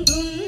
குங்கும்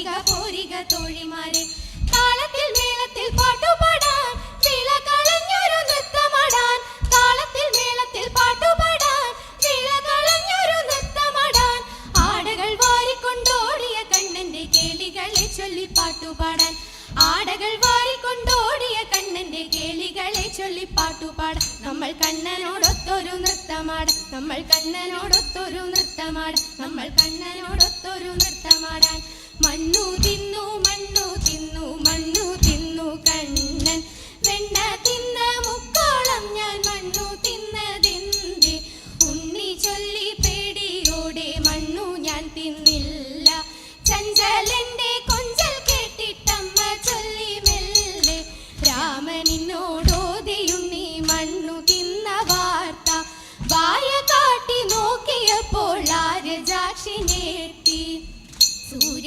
പോരിക പോരിക തോഴിമാരെ. താളത്തിൽ മേളത്തിൽ പാട്ടുപാടാൻ വിള കളഞ്ഞൊരു നൃത്തമാടാൻ. താളത്തിൽ മേളത്തിൽ പാട്ടുപാടാൻ വിള കളഞ്ഞൊരു നൃത്തമാടാൻ. ആടകൾ വാരിക്കൊണ്ടോടിയ കണ്ണന്റെ കേളികളെ ചൊല്ലി പാട്ടുപാടാൻ. ആടകൾ വാരിക്കൊണ്ടോടിയ കണ്ണന്റെ കേളികളെ ചൊല്ലി പാട്ടുപാടാൻ. നമ്മൾ കണ്ണനോടൊത്തൊരു നൃത്തമാടാൻ. നമ്മൾ കണ്ണനോടൊത്തൊരു നൃത്തമാടാൻ. നമ്മൾ കണ്ണനോടൊത്തൊരു നൃത്തമാടാൻ. മണ്ണു തിന്നു മണ്ണു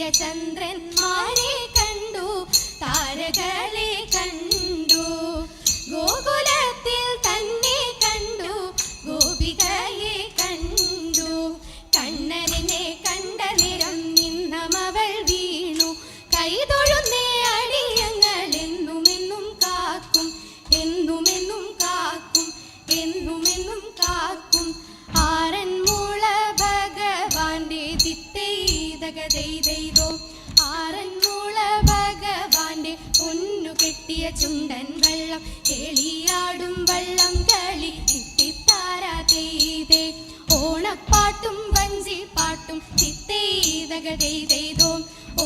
സൂര്യചന്ദ്രന്മാരെ കണ്ടു താരകളെ കണ്ടു. ഗോകുലത്തിൽ തന്നെ കണ്ടു ഗോപികയെ കണ്ടു. കണ്ണനെ കണ്ട നിരം നിന്നമവൾ വീണു. കൈതൊഴുന്നേ അടിയങ്ങൾ എന്നുമെന്നും കാക്കും എന്നുമെന്നും കാക്കും എന്നുമെന്നും കാക്കും. ആറന്മുള ഭഗവാന്റെ തിത്തൈതകതൈതൈതോ ആറന്മുള ഭഗവാന്റെ പൊന്നു കെട്ടിയ ചുണ്ടൻ വെള്ളം കേളിയാടും വള്ളം കളി തിത്തിത്താരാ തെയ്തേ ഓണപ്പാട്ടും വഞ്ചിപ്പാട്ടും തിത്തൈതകതൈതൈതോ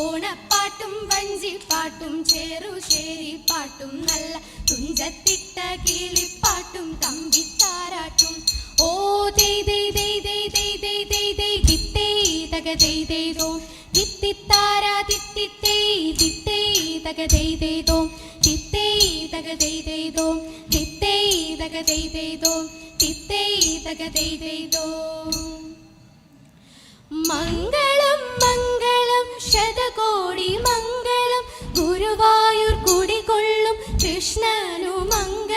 ഓണപ്പാട്ടും വഞ്ചിപ്പാട്ടും ചേറുശേരി പാട്ടും നല്ല തുഞ്ചത്തിട്ട കിളിപ്പാട്ടും ചെയ്തേതോ? ചിത്തേതക ചെയ്തേതോ? ചിത്തേതക ചെയ്തേതോ? ചിത്തേതക ചെയ്തേതോ? മംഗളം മംഗളം ശതകോടി മംഗളം ഗുരുവായൂർ കുടികൊള്ളും കൃഷ്ണനു മംഗളം